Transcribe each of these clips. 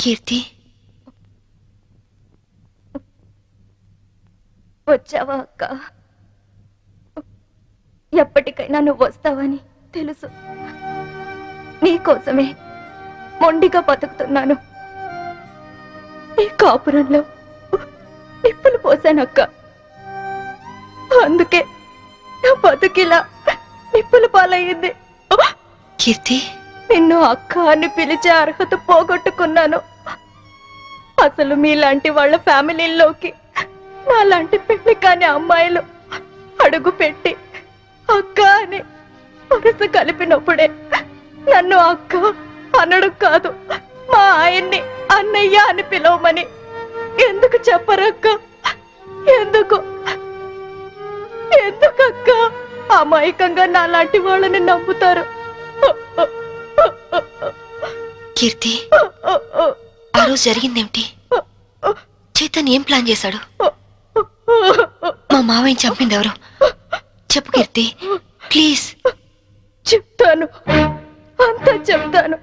కీర్తి. వచ్చావా అక్క? ఎప్పటికైనా నువ్వు వస్తావని తెలుసు. నీకోసమే మొండిగా బతుకుతున్నాను. ఈ కాపురంలో నిప్పులు పోసానక్క అందుకే నా బతుకిలా నిప్పుల పాలయ్యింది. కీర్తి. నిన్ను అక్క అని పిలిచే అర్హత పోగొట్టుకున్నాను. అసలు మీలాంటి వాళ్ళ ఫ్యామిలీల్లోకి నాలాంటి పెళ్ళి కాని అమ్మాయిలు అడుగు పెట్టి అక్క అని వరుస కలిపినప్పుడే నన్ను అక్క అనడం కాదు మా ఆయన్ని అన్నయ్య అని పిలవమని ఎందుకు చెప్పరక్క? ఎందుకు? ఎందుకక్క? అమాయకంగా నాలాంటి వాళ్ళని నమ్ముతారు. కీర్తి ఆ రోజు జరిగిందేమిటి? చైతన్ ఏం ప్లాన్ చేశాడు? మా మావయ్యని చంపింది ఎవరు చెప్పు కీర్తి ప్లీజ్. చెప్తాను. అంతా చెప్తాను.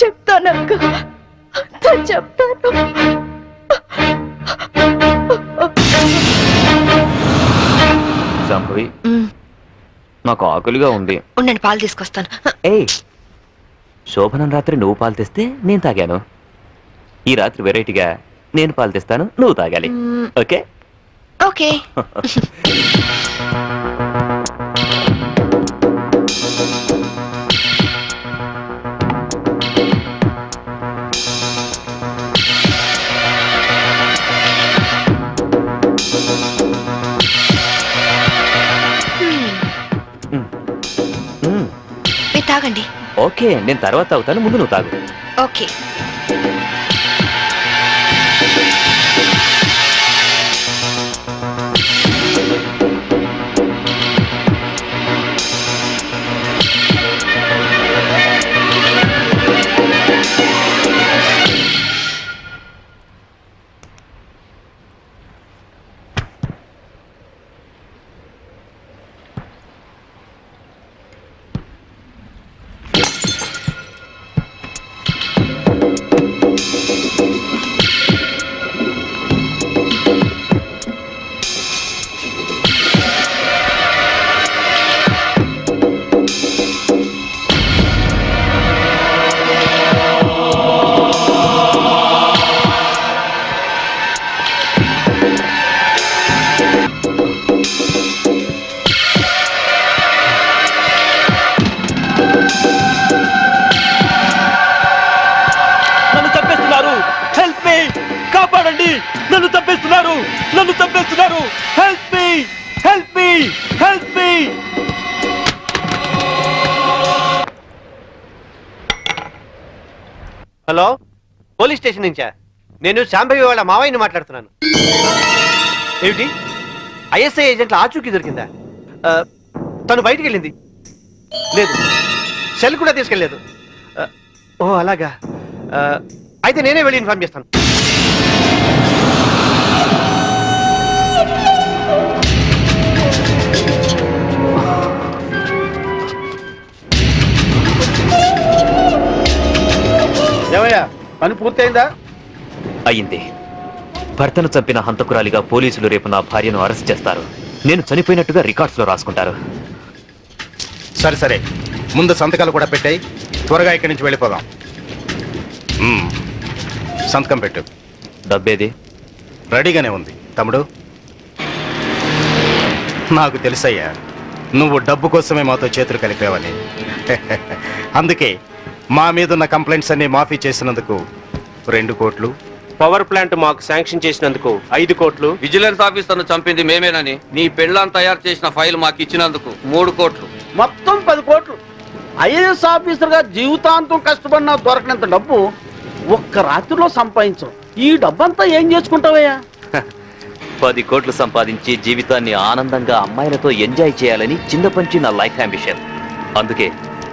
చెప్తానక్క అంతా చెప్తాను. సంభవి నాకు ఆకలిగా ఉంది. ఉండండి పాలు తీసుకొస్తాను. ఏయ్ శోభనం రాత్రి నువ్వు పాలు తెస్తే నేను తాగాను. ఈ రాత్రి వెరైటీగా నేను పాలు తెస్తాను నువ్వు తాగాలి. ఓకే? ఓకే. తాగండి. ఓకే నేను తర్వాత తాగుతాను ముందు నువ్వు తాగు. ఓకే. హలో పోలీస్ స్టేషన్ నుంచా? నేను శాంభవి వాళ్ళ మావయ్యని మాట్లాడుతున్నాను. ఏమిటి? ఐఎస్ఐ ఏజెంట్ల ఆచూకీ దొరికిందా? తను బయటికి వెళ్ళింది. లేదు సెల్ కూడా తీసుకెళ్ళలేదు. ఓ అలాగా. అయితే నేనే వెళ్ళి ఇన్ఫార్మ్ చేస్తాను. ఏమయ్యా పని పూర్తయిందా? అయింది భర్తను చంపిన హంతకురాలిగా పోలీసులు రేపు నా భార్యను అరెస్ట్ చేస్తారు. నేను చనిపోయినట్టుగా రికార్డ్స్లో రాసుకుంటారు. సరే సరే. ముందు సంతకాలు కూడా పెట్టాయి. త్వరగా ఇక్కడి నుంచి వెళ్ళిపోదాం. మ్మ్. సంతకం పెట్టు. డబ్బేది? రెడీగానే ఉంది. తమ్ముడు? నాకు తెలుసయ్యా నువ్వు డబ్బు కోసమే మాతో చేతులు కలిపావని. అందుకే మా మీదున్న కంప్లైంట్స్ అన్ని మాఫీ చేసినందుకు రెండు కోట్లు. పవర్ ప్లాంట్ మాకు శాంక్షన్ చేసినందుకు ఐదు కోట్లు. విజిలెన్స్ ఆఫీసర్ను చంపింది మేమేనని నీ పెళ్ళాం తయారు చేసిన ఫైల్ మాకు ఇచ్చినందుకు మూడు కోట్లు. మొత్తం పది కోట్లు. ఐఏఎస్ ఆఫీసర్గా జీవితాంతం కష్టపడినా దొరకనంత డబ్బు ఒక్క రాత్రిలో సంపాదించవు ఈ డబ్బంతా ఏం చేసుకుంటావయ్యా? పది కోట్లు సంపాదించి జీవితాన్ని ఆనందంగా అమ్మాయిలతో ఎంజాయ్ చేయాలని చిన్నపంచి నా లైఫ్ అంబిషన్. అందుకే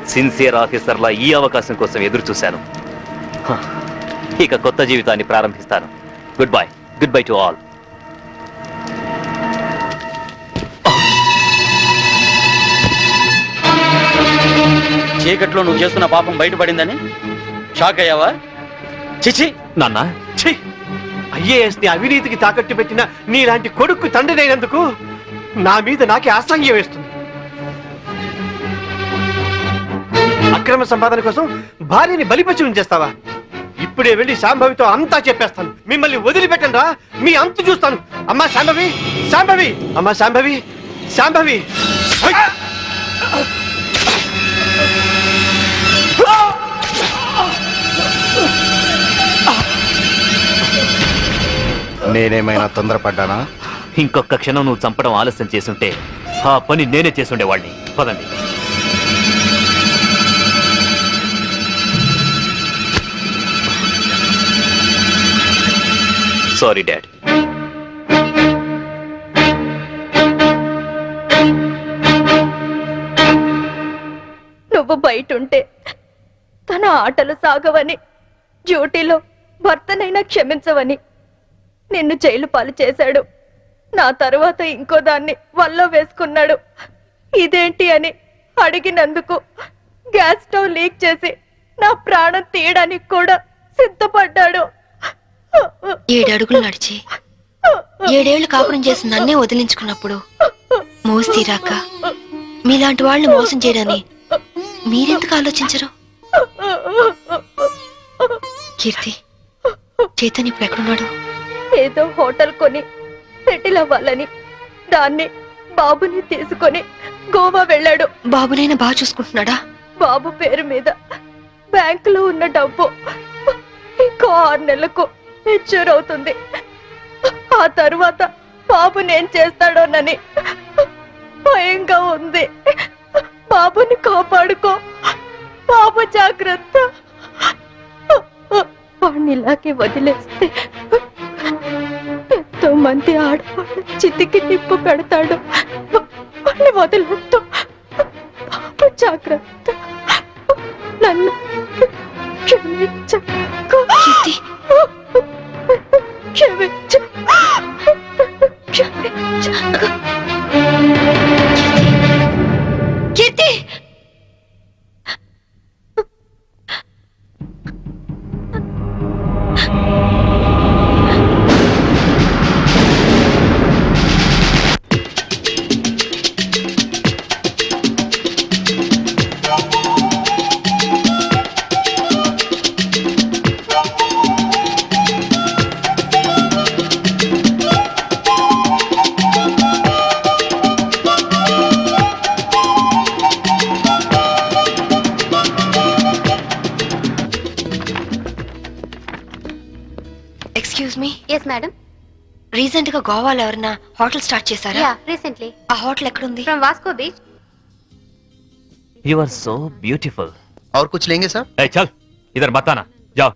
సిన్సియర్ ఆఫీసర్లా ఈ అవకాశం కోసం ఎదురు చూశాను ఇక కొత్త జీవితాన్ని ప్రారంభిస్తాను. Good bye good bye to all చీకట్లో నువ్వు చేస్తున్న పాపం బయటపడిందని? షాక్ అయ్యావా? చిచి! నాన్న? ఛీ! ఐఏఎస్ని అవినీతికి తాకట్టు పెట్టిన నీలాంటి కొడుకు తండ్రినైనందుకు నా మీద నాకే అసహ్యం వేస్తుంది. అక్రమ సంపాదన కోసం భార్యని బలిపచి ఉంచేస్తావా ఇప్పుడే వెళ్ళి శాంభవితో అంతా చెప్పేస్తాను. మిమ్మల్ని వదిలిపెట్టండి రా మీ అంతు చూస్తాను. అమ్మా శాంభవి శాంభవి అమ్మా శాంభవి శాంభవి. నేనేమైనా తొందరపడ్డానా? ఇంకొక క్షణం నువ్వు చంపడం ఆలస్యం చేసుంటే ఆ పని నేనే చేసుండేవాడిని పదండి. Sorry dad. నువ్వు బయట ఉంటే తన ఆటలు సాగవని డ్యూటీలో భర్తనైనా క్షమించవని నిన్ను జైలు పాలు చేశాడు. నా తరువాత ఇంకో దాన్ని వల్ల వేసుకున్నాడు. ఇదేంటి అని అడిగినందుకు గ్యాస్ స్టవ్ లీక్ చేసి నా ప్రాణం తీయడానికి కూడా సిద్ధపడ్డాడు. ఏడు అడుగులు నడిచి ఏడేళ్ళు కాపురం చేసి నన్నే వదిలించుకున్నప్పుడు మోసి తీరాక మీలాంటి వాళ్ళని మోసం చేయడాన్ని మీరెందుకు ఆలోచించరు? కీర్తి చైతన్య ఇప్పుడు ఎక్కడున్నాడు? ఏదో హోటల్ కొని సెటిల్ అవ్వాలని దాన్ని బాబుని తీసుకొని గోవా వెళ్ళాడు. బాబునైనా బాగా చూసుకుంటున్నాడా? బాబు పేరు మీద బ్యాంకులో ఉన్న డబ్బు ఇంకో ఆరు నెలలకు మెచ్యూర్ అవుతుంది ఆ తరువాత బాబు నేను చేస్తాడోనని భయంగా ఉంది. బాబుని కాపాడుకో. బాబు జాగ్రత్త. వాడిని ఇలాగే వదిలేస్తే ఎంతో మంది ఆడవాళ్ళు చితికి నిప్పు పెడతాడు. వాడిని వదిలేస్తూ బాబు జాగ్రత్త. నన్ను క్షమించు కీర్తి క్షమించు క్షమించు కీర్తి excuse me yes madam recent గా గోవాలో ఎవరైనా హోటల్ స్టార్ట్ చేశారా యా రీసెంట్లీ ఆ హోటల్ ఎక్కడుంది from Vasco beach you are so beautiful और कुछ लेंगे सर ఏ చల్ ఇద్దరు మతానా జా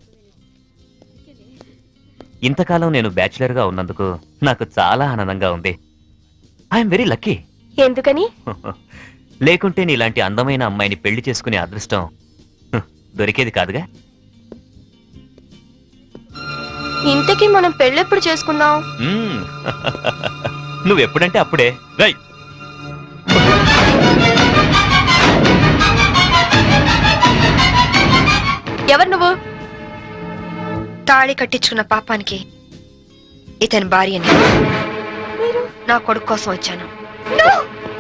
ఇంతకాలం నేను బ్యాచులర్ గా ఉన్నందుకు నాకు చాలా ఆనందంగా ఉంది ఐఎమ్ వెరీ లక్కీ ఎందుకని లేకుంటే నీలాంటి అందమైన అమ్మాయిని పెళ్లి చేసుకునే అదృష్టం హ్, దొరికేది కాదుగా ఇంతకీ మనం పెళ్ళెప్పుడు చేసుకుందాం? మ్మ్. నువ్వెప్పుడంటే అప్పుడే. రై ఎవరు నువ్వు? తాళి కట్టించుకున్న పాపానికి ఇతని భార్యని నా కొడుకు కోసం వచ్చాను.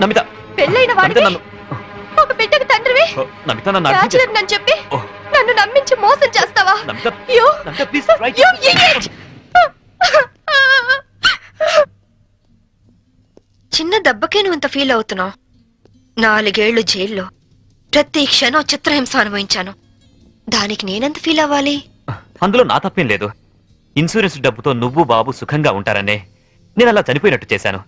నమిత. పెళ్ళైన నన్ను. ఒక బిడ్డకు తండ్రివి? నమిత నన్ను చెప్పి నన్ను నమ్మించి మోసం చేస్తావా? You, idiot! చిన్న దెబ్బకే నువ్వు ఇంత ఫీల్ అవుతున్నావు? నాలుగేళ్ళు జైల్లో. ప్రతి క్షణం చిత్రహింస అనుభవించాను. దానికి నేనెంత ఫీల్ అవ్వాలి? అందులో నా తప్పేం లేదు. ఇన్సూరెన్స్ డబ్బుతో నువ్వు బాబు సుఖంగా ఉంటారనే నేను అలా చనిపోయినట్టు చేశాను.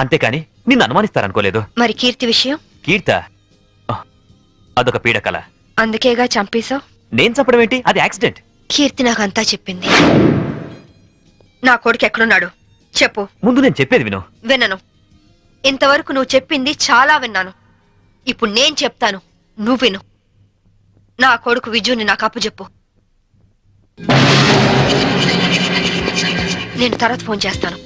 అంతేకాని నిన్ను అనుమానిస్తారనుకోలేదు. మరి కీర్తి విషయం? కీర్త? అదొక పీడకల. అందుకేగా చంపేశావు? నేను చంపడం ఏంటి అది యాక్సిడెంట్. కీర్తి నాకు అంతా చెప్పింది. నా కొడుకు ఎక్కడున్నాడు? చెప్పు. ముందు నేను చెప్పేది విను. వినను. ఇంతవరకు నువ్వు చెప్పింది చాలా విన్నాను. ఇప్పుడు నేను చెప్తాను. నువ్వు విను. నా కొడుకు విజుని నాకు అప్పచెప్పు నేను తర్వాత ఫోన్ చేస్తాను.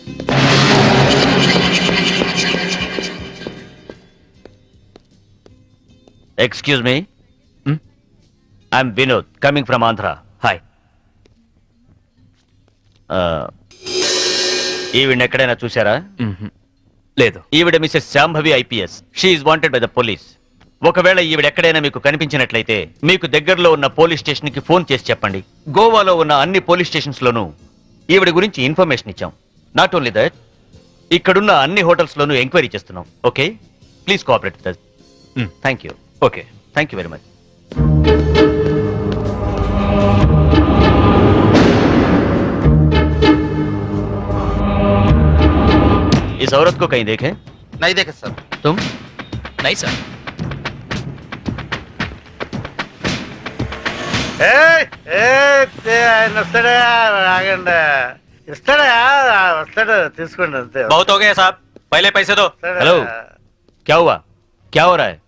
Excuse me I'm Vinod coming from Andhra hi ఈవిడ ఎక్కడైనా చూసారా లేదు. ఈవిడ Mrs Shambhavi IPS. She wanted by the police ఒకవేళ ఈవిడ ఎక్కడైనా మీకు కనిపించినట్లయితే మీకు దగ్గరలో ఉన్న పోలీస్ స్టేషన్కి ఫోన్ చేసి చెప్పండి. గోవాలో ఉన్న అన్ని పోలీస్ స్టేషన్స్ లోనూ ఈవిడ గురించి ఇన్ఫర్మేషన్ ఇచ్చాం. నాట్ ఓన్లీ దట్ ఇక్కడున్న అన్ని హోటల్స్ లోనూ ఎంక్వైరీ చేస్తున్నాం. Okay please cooperate with. Thank you okay thank you very much इस औरत को कहीं देखे? नहीं देखे सर। तुम? नहीं सर। बहुत हो गया साहब। पहले पैसे दो। हेलो क्या हुआ? क्या हो रहा है?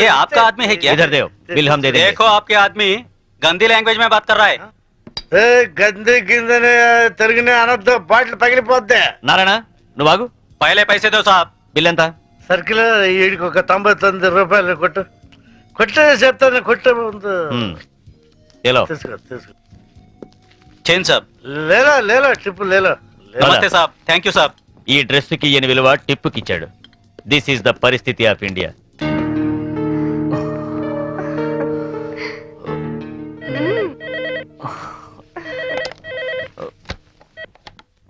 ये आपका आदमी है क्या? इधर दे बिल हम दे देखो आपके आदमी गंदी लैंग्वेज में बात कर रहा है। గంది కిందని తిరిగిన అనొద్దు బాటిల్ పగిలిపోద్ది. నారాయణ నువ్వు బాగు పైలే పైసేదో సాబ్. బిల్ ఎంత? సర్కిల్ వీడికి ఒక తొంభై తొమ్మిది రూపాయలు కొట్టు. కొట్టు చెప్తాను కొట్టు ముందు. ఏలో? సాబ్. లేలో లేలో టిప్పు లేలో. థ్యాంక్ యూ సాబ్. ఈ డ్రెస్కి ఈయన విలువ టిప్పుకిచ్చాడు. దిస్ ఈస్ ద పరిస్థితి ఆఫ్ ఇండియా.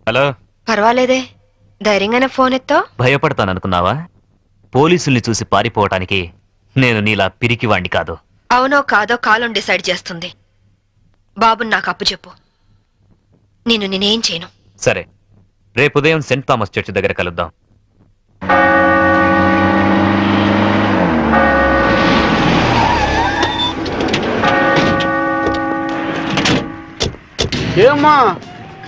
హలో. పర్వాలేదే. ధైర్యంగానే ఫోన్ ఎత్తో. భయపడతాననుకున్నావా? పోలీసుల్ని చూసి పారిపోవటానికి నేను నీలా పిరికివాణ్ణి కాదు. అవునో కాదో కాలం డిసైడ్ చేస్తుంది. బాబుని నాకు అప్పు చెప్పు. నేను నేనేం చేయను. సరే. రేపు ఉదయం సెంట్ థామస్ చర్చ్ దగ్గర కలుద్దాం. ఏమ్మా?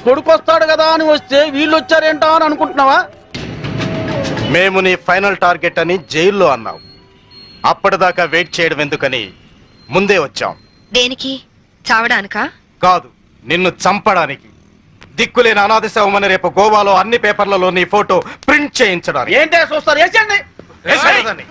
కొడుకు వస్తాడు కదా అని వస్తే వీళ్ళు వచ్చారేంటా అని అనుకుంటున్నావా? మేము నీ ఫైనల్ టార్గెట్ అని జైల్లో అన్నావు. అప్పటిదాకా వెయిట్ చేయడం ఎందుకని ముందే వచ్చాం. దేనికి? చావడానికా? కాదు నిన్ను చంపడానికి. దిక్కులేని అనాథ శవమని రేపు గోవాలో అన్ని పేపర్లలో నీ ఫోటో ప్రింట్ చేయించడానికి. ఏంటే చూస్తారు? వేసేయండి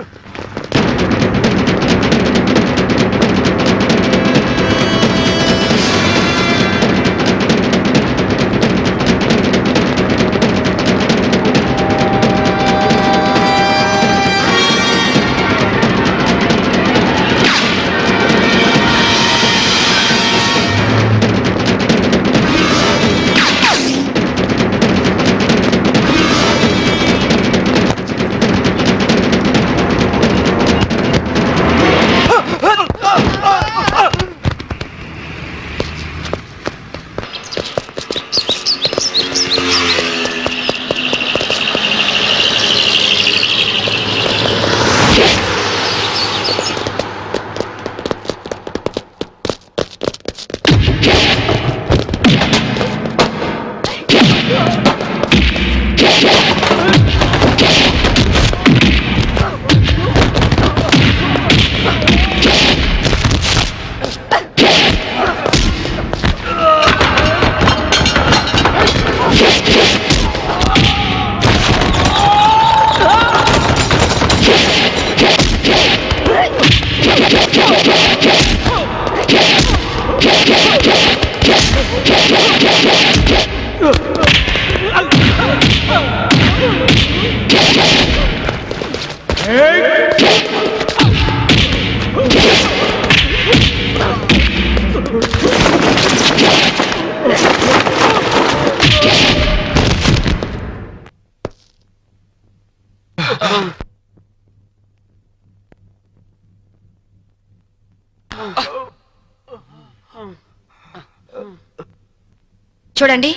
చూడండి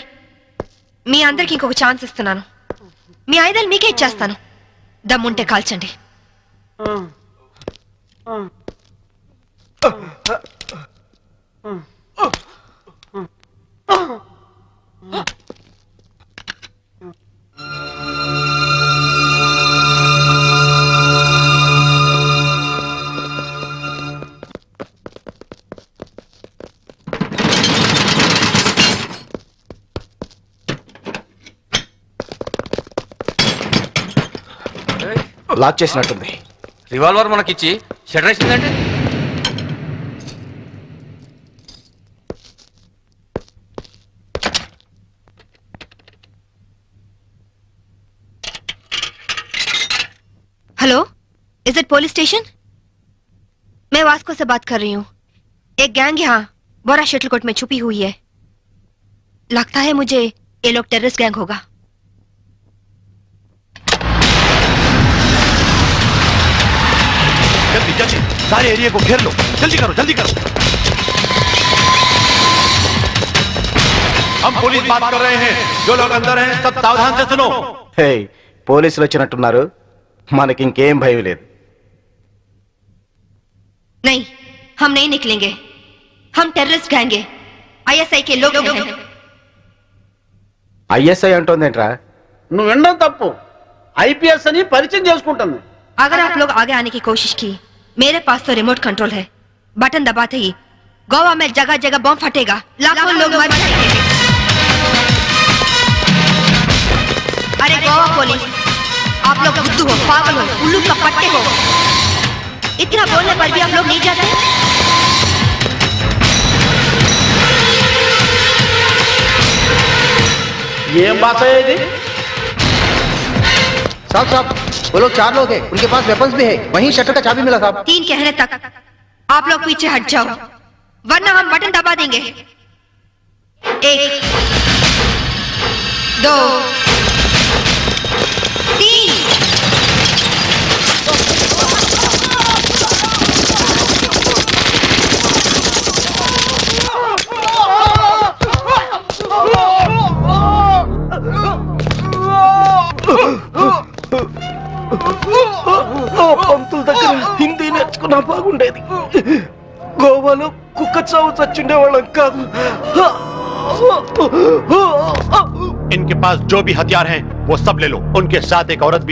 మీ అందరికి ఇంకొక ఛాన్స్ ఇస్తున్నాను. మీ ఆయుధాలు మీకే ఇచ్చేస్తాను దమ్ముంటే కాల్చండి lock చేసినట్టుంది. Revolver hello is it police station मैं वास्को से बात कर रही हूँ। एक गैंग यहाँ बोरा शटलकोट में छुपी हुई है। लगता है मुझे ये लोग टेररिस्ट गैंग होगा। जल्दी जल्दी सारे एरिया को घेर लो जल्दी करो जल्दी करो हम पुलिस बात कर रहे हैं जो लोग अंदर हैं सब सावधान से सुनो హే పోలీసులు వచ్చినట్టున్నారు మనకి ఇంకేం భయం లేదు नहीं हम नहीं निकलेंगे हम टेररिस्ट गैंग हैं आईएसआई के लोग हैं ఐఎస్ఐ అంటోందేంట్రా నువ్వు వినడం తప్పు ఐపీఎస్ అని పరిచయం చేసుకుంటుంది अगर आप लोग आगे आने की कोशिश की, मेरे पास तो रिमोट कंट्रोल है। बटन दबाते ही, गोवा में जगह जगह बम फटेगा। लाखों लोग मर जाएँगे। अरे गोवा पुलिस आप लोग बुद्धू हो, पागल हो, उल्लू का पट्टे हो। इतना बोलने पर भी आप लोग नहीं जाते? ये बात है जी। सब सब वो लोग चार लोग हैं, उनके पास वेपन्स भी है। वहीं शटर का चाबी मिला था। तीन कहने तक। आप लोग पीछे हट जाओ, वरना हम बटन दबा देंगे। एक, दो నేర్చుకున్నా బాగుండేది గోవాలో కుక్క చావు చచ్చుండేవాళ్ళం కాదు इनके पास जो भी हथियार हैं वो सब ले लो उनके साथ एक औरत भी